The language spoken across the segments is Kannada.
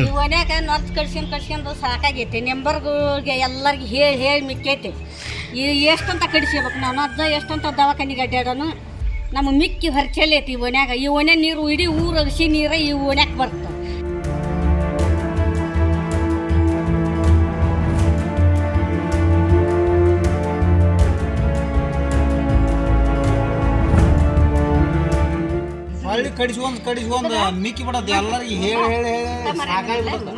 ಈ ನರ್ಸ್ ಕಳ್ಸ್ಕೊಂಡು ಕಳ್ಸ್ಕೊಂಡು ಸಾಕಾಗೈತಿ. ನೆಂಬರ್ಗಳಿಗೆ ಎಲ್ಲರಿಗೂ ಹೇಳಿ ಹೇಳಿ ಮಿಕ್ಕೈತಿ. ಈ ಎಷ್ಟಂತ ಕಡಿಸ್ಕೋಬೇಕು ನಾವು? ಅದ ಎಷ್ಟಂತ ದವಾಖಾನಿಗೆ ಅಡ್ಡಾಡೋನು ನಮ್ಮ ಮಿಕ್ಕಿ ಹೊರಚಲ್ಲಿ ಐತಿ ಈ ಓನ್ಯಾಗ ಈ ಓನ್ಯಾಗ ನೀರು, ಇಡೀ ಊರು ಅಗಸಿ ನೀರ ಈ ಓಣ್ಯಾಕ ಬರ್ತದೆ ಕಡಿಸ್ಕೊಂಡ್ ಕಡಿಸ್ಕೊಂಡ್ ಮಿಕ್ಕಿ ಬಿಡತ್ತೆ ಎಲ್ಲರಿಗೆ ಹೇಳಿ ಹೇಳಿ ಹೇಳಿ ಸಾಕಾಗಿ ಬಿಡತ್ತೆ.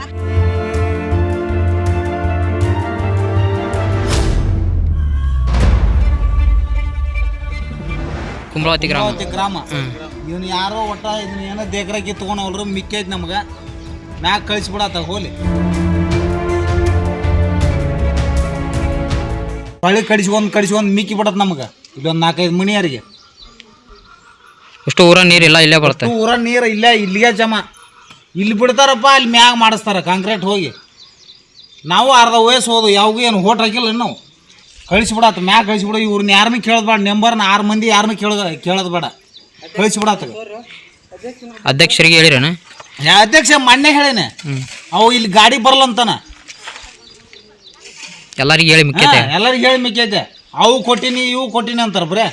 ಕುಂಬಳವತಿ ಗ್ರಾಮ. ಗ್ರಾಮ. ಇವನು ಯಾರೋ ಒಟ್ಟ ಇದನ್ನ ಏನೋ ದೇಕ್ರಾಗಿ ಕಿತ್ಕೊಂಡವ್ರು ಮಿಕ್ಕೈತಿ ನಮಗ ನಮ್ಗೆ. ಮ್ಯಾಗ ಕಳಿಸ್ಬಿಡತ್ತ ಹೋಲಿ. ಹಳ್ಳಿ ಕಡಿಸ್ಕೊಂಡ್ ಕಡಿಸ್ಕೊಂಡ್ ಮಿಕ್ಕಿ ಬಿಡತ್ ನಮ್ಗೆ. ಇಲ್ಲೊಂದು ನಾಲ್ಕೈದು ಮಣಿಯರಿಗೆ ಅಷ್ಟು ಊರ ನೀರಿಲ್ಲ ಇಲ್ಲೇ ಬರುತ್ತೆ. ಊರ ನೀರು ಇಲ್ಲೇ ಇಲ್ಲಿಗೆ ಜಮ. ಇಲ್ಲಿ ಬಿಡ್ತಾರಪ್ಪ ಅಲ್ಲಿ ಮ್ಯಾಗ ಮಾಡಿಸ್ತಾರೆ ಕಾಂಕ್ರೀಟ್ ಹೋಗಿ. ನಾವು ಅರ್ಧ ವಯಸ್ಸು ಹೋದು ಯಾವಾಗೂ ಏನು ಹೋಟ್ ಹಾಕಿಲ್ಲ ನಾವು. ಕಳಿಸ್ಬಿಡತ್ತ ಮ್ಯಾಗ ಕಳಿಸ್ಬಿಡು ಇವ್ರನ್ನ ಯಾರನ್ನೂ ಕೇಳೋದು ಬೇಡ ನೆಂಬರ್ನ ಆರು ಮಂದಿ ಯಾರನ್ನೂ ಕೇಳೋದು ಕೇಳೋದು ಬೇಡ. ಕಳಿಸ್ಬಿಡತ್ತ ಅಧ್ಯಕ್ಷರಿಗೆ ಹೇಳಿರೇನ? ಅಧ್ಯಕ್ಷ ಮೊನ್ನೆ ಹೇಳೇನೆ. ಅವು ಇಲ್ಲಿ ಗಾಡಿ ಬರಲಂತನ ಎಲ್ಲರಿಗೆ ಹೇಳಿ ಮುಖ್ಯತೆ ಎಲ್ಲರಿಗೆ ಹೇಳಿ ಮಿಕ್ಕೈತೆ. ಅವು ಕೊಟ್ಟಿನಿ ಇವು ಕೊಟ್ಟಿನಿ ಅಂತಾರೆ ಬರೇ.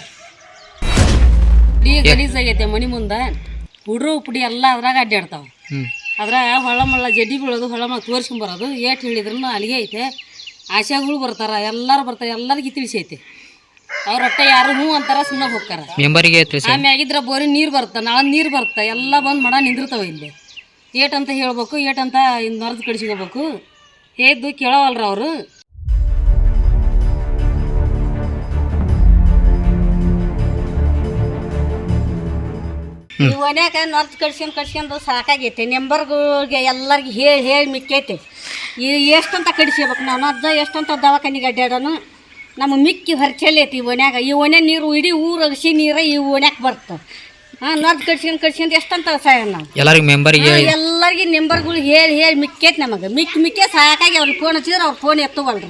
ಇಡೀ ಗಲೀಜಾಗೈತೆ ಮನೆ ಮುಂದೆ. ಹುಡ್ರು ಪುಡಿ ಎಲ್ಲ ಅದ್ರಾಗ ಅಡ್ಡಾಡ್ತಾವ ಅದ್ರಾಗ ಹೊಳ ಮಳ ಜಡ್ಡಿ ಬೀಳೋದು ಹೊಳ ಮಳ ತೋರಿಸ್ಕೊಂಬರೋದು ಏಟ್ ಹೇಳಿದ್ರು ಅಲ್ಲಿಗೆ ಐತೆ. ಆಶಾಗಳು ಬರ್ತಾರ ಎಲ್ಲರೂ ಬರ್ತಾರೆ ಎಲ್ಲರಿಗೆ ತಿಳಿಸೈತಿ ಅವ್ರ ಹೊಟ್ಟೆ ಯಾರು ಹ್ಞೂ ಅಂತಾರ ಸುಮ್ಮನೆ ಹೋಗ್ತಾರ ಮೆಂಬರಿಗೆ ತಿಳಿಸಿ. ಆಮ್ಯಾಗಿದ್ರ ಬೋರಿ ನೀರು ಬರುತ್ತೆ ನಾಳೆ ನೀರು ಬರುತ್ತೆ ಎಲ್ಲ ಬಂದು ಮಡ ನಿಂದಿರ್ತಾವ ಇಲ್ಲಿ. ಏಟಂತ ಹೇಳ್ಬೇಕು ಏಟಂತ ಇನ್ನು ನರ್ದು ಕಡಿಸ್ಕೋಬೇಕು ಹೇದ್ದು ಕೇಳೋವಲ್ರ ಅವರು. ಈ ಓನ್ಯಾಗ ನರ್ಸ್ ಕಳ್ಸ್ಕೊಂಡ್ ಕಳ್ಸ್ಕೊಂಡು ಸಾಕಾಗೈತೆ. ನೆಂಬರ್ಗೆ ಎಲ್ಲರಿಗೆ ಹೇಳಿ ಹೇಳಿ ಮಿಕ್ಕೈತೆ. ಈ ಎಷ್ಟಂತ ಕಡಿಸ್ಕೋಬೇಕು ನಾನು? ನರ್ಜ ಎಷ್ಟಂತ ದವಾಖಾನಿಗೆ ಅಡ್ಡಾಡೋನು ನಮ್ಮ ಮಿಕ್ಕಿ ಹೊರಚಲ್ಲಿ ಐತಿ ಈ ಓನ್ಯಾಗ ಈ ಓಣೆ ನೀರು ಇಡೀ ಊರು ಅಗಸಿ ನೀರು ಈ ಓಣ್ಯಾಕ ಬರ್ತದೆ ಹಾಂ ನರ್ಸ್ ಕಡ್ಸ್ಕೊಂಡು ಕಡ್ಸ್ಕೊಂಡು ಎಷ್ಟಂತ ಸಾಯ ನಾವು? ಎಲ್ಲರಿಗೆ ಮೆಂಬರಿಗೆ ಎಲ್ಲರಿಗೂ ನೆಂಬರ್ಗಳು ಹೇಳಿ ಹೇಳಿ ಮಿಕ್ಕೈತೆ ನಮಗೆ. ಮಿಕ್ಕಿ ಮಿಕ್ಕೇ ಸಾಕಾಗಿ ಅವ್ರಿಗೆ ಫೋನ್ ಹಚ್ಚಿದ್ರೆ ಅವ್ರು ಫೋನ್ ಎತ್ತುವಲ್ರಿ.